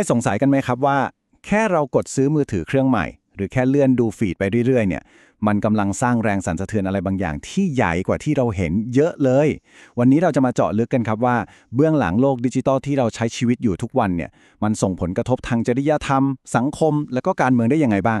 ยสงสัยกันไหมครับว่า แค่เรากดซื้อมือถือเครื่องใหม่ หรือแค่เลื่อนดูฟีดไปเรื่อยๆเนี่ยมันกำลังสร้างแรงสั่นสะเทือนอะไรบางอย่างที่ใหญ่กว่าที่เราเห็นเยอะเลย วันนี้เราจะมาเจาะลึกกันครับว่าเบื้องหลังโลกดิจิตอลที่เราใช้ชีวิตอยู่ทุกวันเนี่ยมันส่งผลกระทบทางจริยธรรม สังคม และก็การเมืองได้ยังไงบ้าง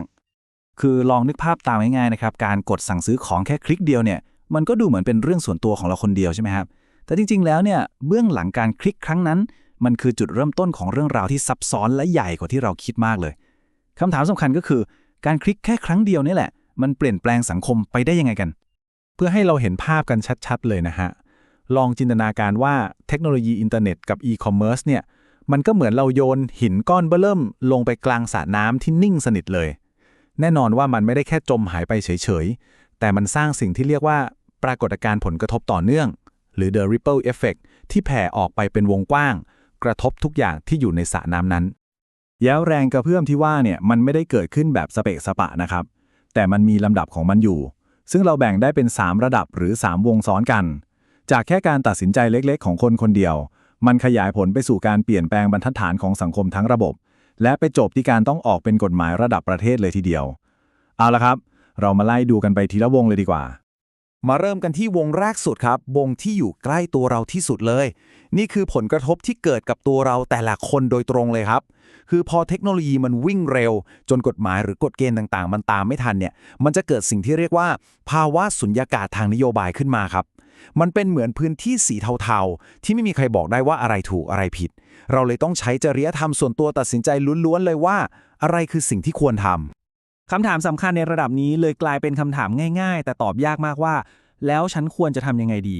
คือลองนึกภาพตามง่ายๆนะครับการกดสั่งซื้อของแค่คลิกเดียวเนี่ยมันก็ดูเหมือนเป็นเรื่องส่วนตัวของเราคนเดียวใช่ไหมครับแต่จริงๆแล้วเนี่ยเบื้องหลังการคลิกครั้งนั้น มันคือจุดเริ่มต้นของเรื่องราวที่ซับซ้อนและใหญ่กว่าที่เราคิดมากเลยคำถามสำคัญก็คือ การคลิกแค่ครั้งเดียวนี่แหละ มันเปลี่ยนแปลงสังคมไปได้ยังไงกัน เพื่อให้เราเห็นภาพกันชัดๆ เลยนะฮะ ลองจินตนาการว่าเทคโนโลยีอินเทอร์เน็ตกับอีคอมเมิร์ซเนี่ย มันก็เหมือนเราโยนหินก้อนเบื้อเริ่มลงไปกลางสระน้ำที่นิ่งสนิทเลย แน่นอนว่ามันไม่ได้แค่จมหายไปเฉยๆ แต่มันสร้างสิ่งที่เรียกว่าปรากฏการณ์ผลกระทบต่อเนื่อง หรือ the ripple effect ที่แผ่ออกไปเป็นวงกว้าง กระทบทุกอย่างที่อยู่ในสระน้ำนั้น แล้วแรงกระเพื่อมที่ว่าเนี่ยมันไม่ได้เกิดขึ้นแบบสเปะสปะนะครับ แต่มันมีลำดับของมันอยู่ ซึ่งเราแบ่งได้เป็น 3 ระดับหรือ 3 วงซ้อนกัน จากแค่การตัดสินใจเล็กๆ ของคนคนเดียว มันขยายผลไปสู่การเปลี่ยนแปลงบรรทัดฐานของสังคมทั้งระบบ และไปจบที่การต้องออกเป็นกฎหมายระดับประเทศเลยทีเดียว เอาละครับ เรามาไล่ดูกันไปทีละวงเลยดีกว่า มาเริ่มกันที่วงแรกสุดครับ วงที่อยู่ใกล้ตัวเราที่สุดเลย นี่คือผลกระทบที่เกิดกับตัวเราแต่ละคนโดยตรงเลยครับ คือพอเทคโนโลยีมันวิ่งเร็ว จนกฎหมายหรือกฎเกณฑ์ต่างๆ มันตามไม่ทันเนี่ย มันจะเกิดสิ่งที่เรียกว่า ภาวะสุญญากาศทางนโยบายขึ้นมาครับ มันเป็นเหมือนพื้นที่สีเทาๆ ที่ไม่มีใครบอกได้ว่าอะไรถูกอะไรผิด เราเลยต้องใช้จริยธรรมส่วนตัวตัดสินใจล้วนๆเลยว่า อะไรคือสิ่งที่ควรทำ คำถามสำคัญในระดับนี้เลยกลายเป็นคำถามง่าย ๆ แต่ตอบยากมากว่า แล้วฉันควรจะทำยังไงดี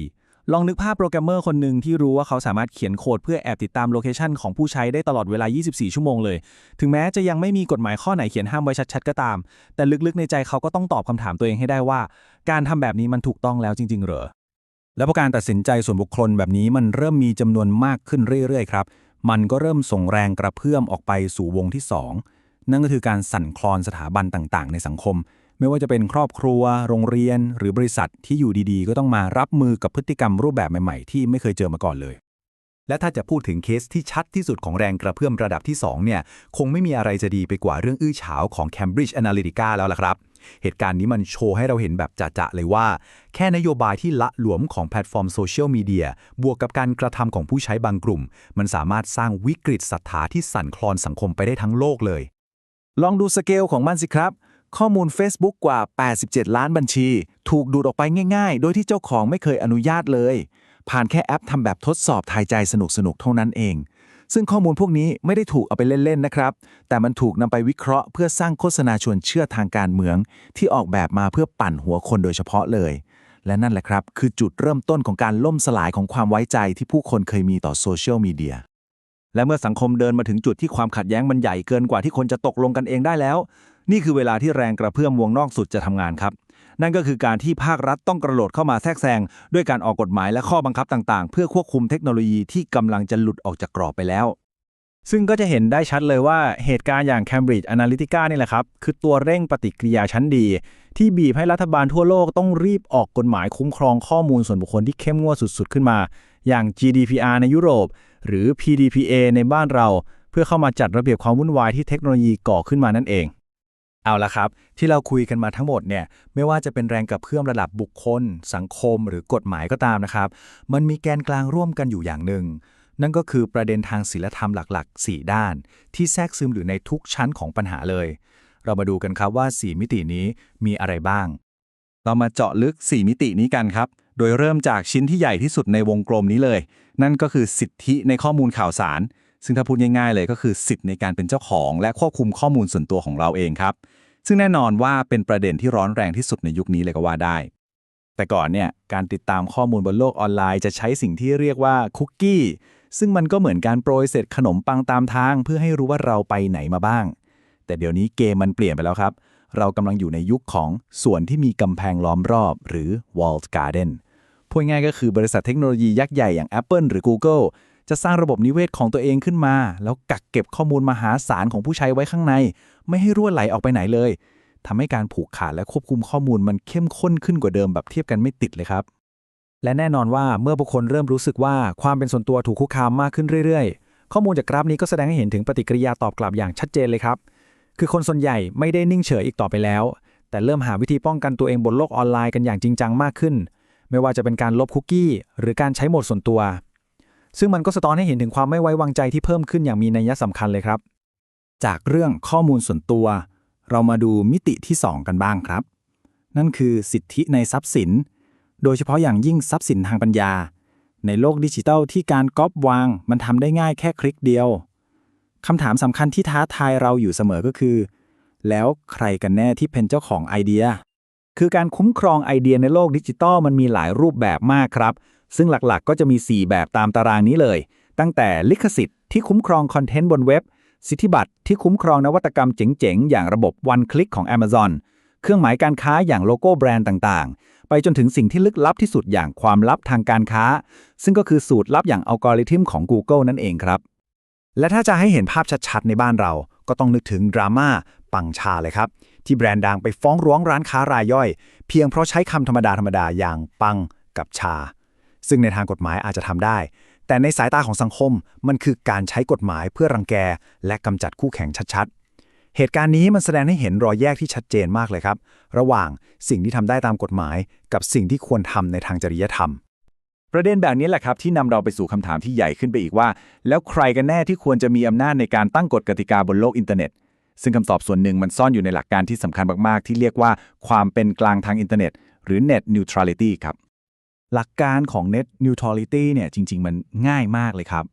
ลองนึกภาพโปรแกรมเมอร์คนหนึ่งที่รู้ว่าเขาสามารถเขียนโค้ดเพื่อแอบติดตามโลเคชันของผู้ใช้ได้ตลอดเวลา 24 ชั่วโมงเลย ถึงแม้จะยังไม่มีกฎหมายข้อไหนเขียนห้ามไว้ชัดๆ ก็ตาม แต่ลึกๆ ในใจเขาก็ต้องตอบคำถามตัวเองให้ได้ว่า การทำแบบนี้มันถูกต้องแล้วจริง ๆ เหรอ แล้วพอการตัดสินใจส่วนบุคคลแบบนี้มันเริ่มมีจำนวนมากขึ้นเรื่อยๆ ครับ มันก็เริ่มส่งแรงกระเพื่อมออกไปสู่วงที่ 2 นั่นก็คือการสั่นคลอนสถาบันต่างๆ ในสังคม ไม่ว่าจะเป็นครอบครัว โรงเรียน หรือบริษัทที่อยู่ดีๆ ก็ต้องมารับมือกับพฤติกรรมรูปแบบใหม่ๆ ที่ไม่เคยเจอมาก่อนเลย และถ้าจะพูดถึงเคสที่ชัดที่สุดของแรงกระเพื่อมระดับที่ 2 เนี่ย คงไม่มีอะไรจะดีไปกว่าเรื่องอื้อฉาวของ Cambridge Analytica แล้วล่ะครับเหตุการณ์นี้มันโชว์ให้เราเห็นแบบจะๆเลยว่า แค่นโยบายที่ละหลวมของแพลตฟอร์มโซเชียลมีเดียบวกกับการกระทำของผู้ใช้บางกลุ่ม มันสามารถสร้างวิกฤตศรัทธาที่สั่นคลอนสังคมไปได้ทั้งโลกเลย ลองดูสเกลของมันสิครับ ข้อมูล Facebook กว่า 87 ล้านบัญชี ถูกดูดออกไปง่ายๆ โดยที่เจ้าของไม่เคยอนุญาตเลย ผ่านแค่แอปทำแบบทดสอบทายใจสนุกๆ เท่านั้นเอง ซึ่งข้อมูลพวกนี้ไม่ได้ถูกเอาไปเล่นๆนะครับ แต่มันถูกนำไปวิเคราะห์เพื่อสร้างโฆษณาชวนเชื่อทางการเมือง ที่ออกแบบมาเพื่อปั่นหัวคนโดยเฉพาะเลย และนั่นแหละครับ คือจุดเริ่มต้นของการล่มสลายของความไว้ใจที่ผู้คนเคยมีต่อโซเชียลมีเดีย และเมื่อสังคมเดินมาถึงจุดที่ความขัดแย้งมันใหญ่เกินกว่าที่คนจะตกลงกันเองได้แล้ว นี่คือเวลาที่แรงกระเพื่อมวงนอกสุดจะทำงานครับ นั่นก็คือการที่ภาครัฐต้องกระโดดเข้ามาแทรกแซงด้วยการออกกฎหมายและข้อบังคับต่างๆ เพื่อควบคุมเทคโนโลยีที่กำลังจะหลุดออกจากกรอบไปแล้วซึ่งก็จะเห็นได้ชัดเลยว่าเหตุการณ์อย่าง Cambridge Analytica นี่แหละครับ คือตัวเร่งปฏิกิริยาชั้นดี ที่บีบให้รัฐบาลทั่วโลกต้องรีบออกกฎหมายคุ้มครองข้อมูลส่วนบุคคลที่เข้มงวดสุดๆ ขึ้นมา อย่าง GDPR ในยุโรป หรือ PDPA ในบ้านเรา เพื่อเข้ามาจัดระเบียบความวุ่นวายที่เทคโนโลยีก่อขึ้นมานั่นเอง เอาละครับ ที่เราคุยกันมาทั้งหมดเนี่ยไม่ว่าจะเป็นแรงกระเพื่อมระดับบุคคล สังคม หรือกฎหมายก็ตามนะครับ มันมีแกนกลางร่วมกันอยู่อย่างหนึ่ง นั่นก็คือประเด็นทางศีลธรรมหลักๆ 4 ด้าน ที่แทรกซึมอยู่ในทุกชั้นของปัญหาเลย เรามาดูกันครับว่า 4 มิตินี้มีอะไรบ้าง เรามาเจาะลึก 4 มิตินี้กันครับ โดยเริ่มจากชิ้นที่ใหญ่ที่สุดในวงกลมนี้เลย นั่นก็คือสิทธิในข้อมูลข่าวสาร ซึ่งถ้าพูดง่ายๆเลยก็คือสิทธิในการเป็นเจ้าของ และควบคุมข้อมูลส่วนตัวของเราเองครับ ซึ่งแน่นอนว่าเป็นประเด็นที่ร้อนแรงที่สุดในยุคนี้เลยก็ว่าได้ แต่ก่อนเนี่ยการติดตามข้อมูลบนโลกออนไลน์จะใช้สิ่งที่เรียกว่าคุกกี้ซึ่งมันก็เหมือนการโปรยเศษขนมปังตามทาง เพื่อให้รู้ว่าเราไปไหนมาบ้าง แต่เดี๋ยวนี้เกมมันเปลี่ยนไปแล้วครับ เรากำลังอยู่ในยุคของส่วนที่มีกำแพงล้อมรอบ หรือ walled garden พูดง่ายก็คือบริษัทเทคโนโลยียักษ์ใหญ่อย่าง Apple หรือ Google จะสร้างระบบนิเวศของตัวเองขึ้นมา แล้วกักเก็บข้อมูลมหาศาลของผู้ใช้ไว้ข้างใน ไม่ให้รั่วไหลออกไปไหนเลยทำให้การผูกขาดและควบคุมข้อมูลมันเข้มข้นขึ้นกว่าเดิมแบบเทียบกันไม่ติดเลยครับ และแน่นอนว่าเมื่อบุคคลเริ่มรู้สึกว่าความเป็นส่วนตัวถูกคุกคามมากขึ้นเรื่อยๆ ข้อมูลจากกราฟนี้ก็แสดงให้เห็นถึงปฏิกิริยาตอบกลับอย่างชัดเจนเลยครับ คือคนส่วนใหญ่ไม่ได้นิ่งเฉยอีกต่อไปแล้ว แต่เริ่มหาวิธีป้องกันตัวเองบนโลกออนไลน์กันอย่างจริงจังมากขึ้น ไม่ว่าจะเป็นการลบคุกกี้ หรือการใช้โหมดส่วนตัว ซึ่งมันก็สะท้อนให้เห็นถึงความไม่ไว้วางใจที่เพิ่มขึ้นอย่างมีนัยสำคัญเลยครับ จากเรื่องข้อมูลส่วนตัว เรามาดูมิติที่ 2 กันบ้างครับ นั่นคือสิทธิในทรัพย์สิน โดยเฉพาะอย่างยิ่งทรัพย์สินทางปัญญา ในโลกดิจิทัลที่การก๊อปวาง มันทำได้ง่ายแค่คลิกเดียวคำถามสำคัญที่ท้าทายเราอยู่เสมอก็คือ แล้วใครกันแน่ที่เป็นเจ้าของไอเดีย คือการคุ้มครองไอเดียในโลกดิจิตอลมันมีหลายรูปแบบมากครับ ซึ่งหลักๆ ก็จะมี 4 แบบตามตารางนี้เลย ตั้งแต่ลิขสิทธิ์ที่คุ้มครองคอนเทนต์บนเว็บ สิทธิบัตรที่คุ้มครองนวัตกรรมเจ๋งๆ อย่างระบบ One Click ของ Amazon เครื่องหมายการค้าอย่างโลโก้แบรนด์ต่างๆ ไปจนถึงสิ่งที่ลึกลับที่สุดอย่างความลับทางการค้า ซึ่งก็คือสูตรลับอย่างอัลกอริทึมของ Google นั่นเองครับ และถ้าจะให้เห็นภาพชัดๆ ในบ้านเรา ก็ต้องนึกถึงดราม่าปังชาเลยครับ ที่แบรนด์ดังไปฟ้องร้องร้านค้ารายย่อย เพียงเพราะใช้คำธรรมดาธรรมดาอย่างปังกับชา ซึ่งในทางกฎหมายอาจจะทำได้ แต่ในสายตาของสังคมมันคือการใช้กฎหมายเพื่อรังแก และกำจัดคู่แข่งชัดๆ เหตุการณ์นี้มันแสดงให้เห็นรอยแยกที่ชัดเจนมากเลยครับ ระหว่างสิ่งที่ทำได้ตามกฎหมาย กับสิ่งที่ควรทำในทางจริยธรรมประเด็นแบบนี้แหละครับที่นำเราไปสู่คำถามที่ใหญ่ขึ้นไปอีกว่า แล้วใครกันแน่ที่ควรจะมีอำนาจในการตั้งกฎกติกาบนโลกอินเทอร์เน็ต ซึ่งคำตอบส่วนหนึ่งมันซ่อนอยู่ในหลักการที่สำคัญมาก ๆ ที่เรียกว่าความเป็นกลางทางอินเทอร์เน็ต หรือ net neutrality ครับ หลักการของ net neutrality เนี่ยจริง ๆ มันง่ายมากเลยครับ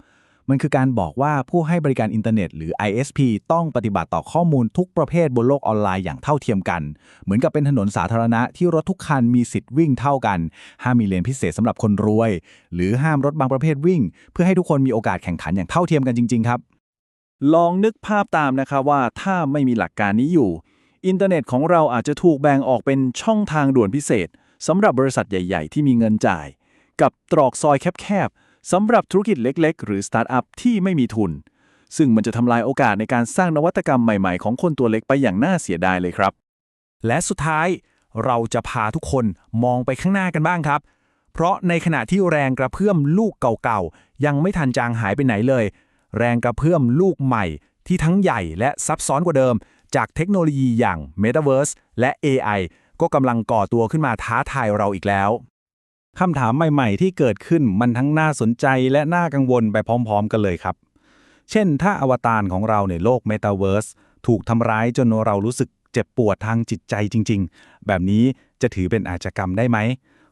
มันคือการบอกว่าผู้ให้บริการอินเทอร์เน็ตหรือ ISP ต้องปฏิบัติต่อข้อมูลทุกประเภทบนโลกออนไลน์อย่างเท่าเทียมกัน เหมือนกับเป็นถนนสาธารณะที่รถทุกคันมีสิทธิ์วิ่งเท่ากัน ห้ามมีเลนพิเศษสำหรับคนรวย หรือห้ามรถบางประเภทวิ่ง เพื่อให้ทุกคนมีโอกาสแข่งขันอย่างเท่าเทียมกันจริง ๆ ครับ ลองนึกภาพตามนะครับว่าถ้าไม่มีหลักการนี้อยู่ อินเทอร์เน็ตของเราอาจจะถูกแบ่งออกเป็นช่องทางด่วนพิเศษสำหรับบริษัทใหญ่ ๆ ที่มีเงินจ่าย กับตรอกซอยแคบๆสำหรับธุรกิจเล็ก ๆ หรือสตาร์ทอัพที่ไม่มีทุน ซึ่งมันจะทำลายโอกาสในการสร้างนวัตกรรมใหม่ๆ ของคนตัวเล็กไปอย่างน่าเสียดายเลยครับ และสุดท้ายเราจะพาทุกคนมองไปข้างหน้ากันบ้างครับ เพราะในขณะที่แรงกระเพื่อมลูกเก่าๆยังไม่ทันจางหายไปไหนเลย แรงกระเพื่อมลูกใหม่ ที่ทั้งใหญ่และซับซ้อนกว่าเดิม จากเทคโนโลยีอย่าง Metaverse และ AI ก็กำลังก่อตัวขึ้นมาท้าทายเราอีกแล้วคำถามใหม่ ๆ ที่เกิดขึ้นมันทั้งน่าสนใจและน่ากังวลไปพร้อม ๆ กันเลยครับ เช่น ถ้าอวตารของเราในโลก Metaverse ถูกทำร้ายจนเรารู้สึกเจ็บปวดทางจิตใจจริง ๆ แบบนี้จะถือเป็นอาชญากรรมได้ไหม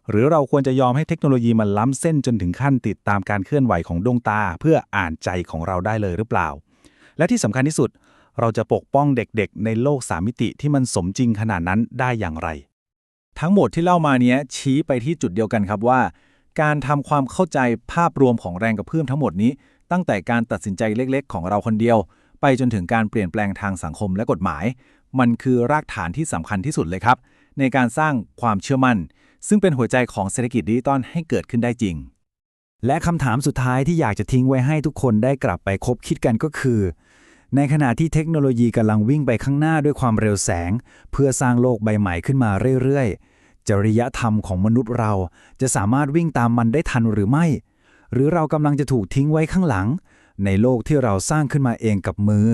หรือเราควรจะยอมให้เทคโนโลยีมันล้ำเส้นจนถึงขั้นติดตามการเคลื่อนไหวของดวงตา เพื่ออ่านใจของเราได้เลยหรือเปล่า และที่สำคัญที่สุด เราจะปกป้องเด็กๆ ในโลกสามมิติที่มันสมจริงขนาดนั้นได้อย่างไร ทั้งหมดที่เล่ามาเนี้ยชี้ไปที่จุดเดียวกันครับว่า การทำความเข้าใจภาพรวมของแรงกระเพื่อมทั้งหมดนี้ ตั้งแต่การตัดสินใจเล็กๆ ของเราคนเดียว ไปจนถึงการเปลี่ยนแปลงทางสังคมและกฎหมาย มันคือรากฐานที่สำคัญที่สุดเลยครับ ในการสร้างความเชื่อมั่น ซึ่งเป็นหัวใจของเศรษฐกิจดิจิตอลให้เกิดขึ้นได้จริง และคำถามสุดท้ายที่อยากจะทิ้งไว้ให้ทุกคนได้กลับไปคบคิดกันก็คือ ในขณะที่เทคโนโลยีกำลังวิ่งไปข้างหน้าด้วยความเร็วแสง เพื่อสร้างโลกใบใหม่ขึ้นมาเรื่อยๆ จริยธรรมของมนุษย์เราจะสามารถวิ่งตามมันได้ทันหรือไม่ หรือเรากำลังจะถูกทิ้งไว้ข้างหลัง ในโลกที่เราสร้างขึ้นมาเองกับมือ